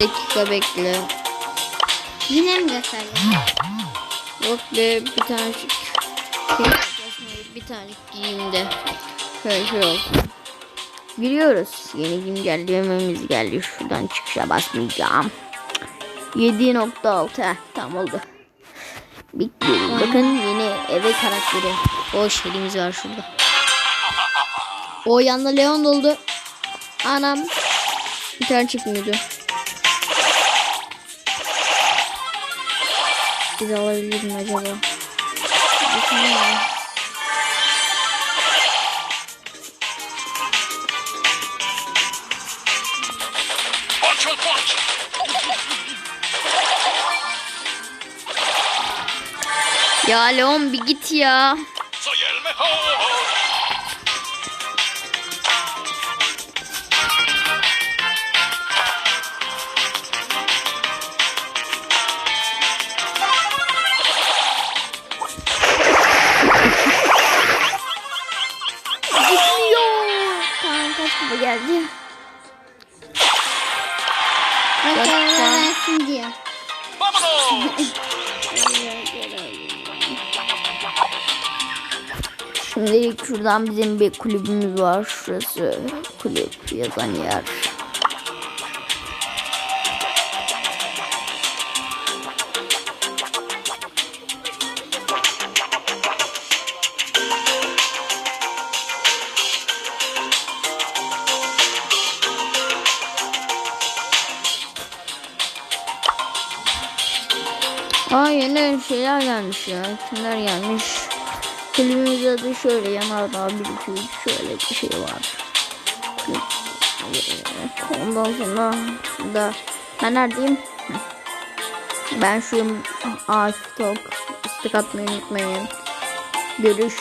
dakika bekle. Yine mi göstereceğim? Yok be bir tane bir tane giyimde. Şöyle şey olsun. Giriyoruz. Yeni güncellememiz geldi. Şuradan çıkışa basmayacağım. 7.6 heh, tam oldu. Bitti. Bakın yeni eve karakteri. O şeyimiz var şurada. O yanda Leon doldu. Anam. Bir tane çıkmıyordu. Biz alabilir mi acaba? Düşünüyorum. Ya Leon bir git ya. Gitmiyor. Tamam kaç kupa geldi? Dakika. versin. Şimdi şuradan bizim bir kulübümüz var. Şurası kulüp yazan yer. Aa yeni şeyler gelmiş ya. Kimler gelmiş? Kulübümüzde de şöyle yanardağ bir iki şöyle bir şey var. Ondan sonra da ben neredeyim? Ben şu ağaç tok istek atmayı unutmayın. Görüş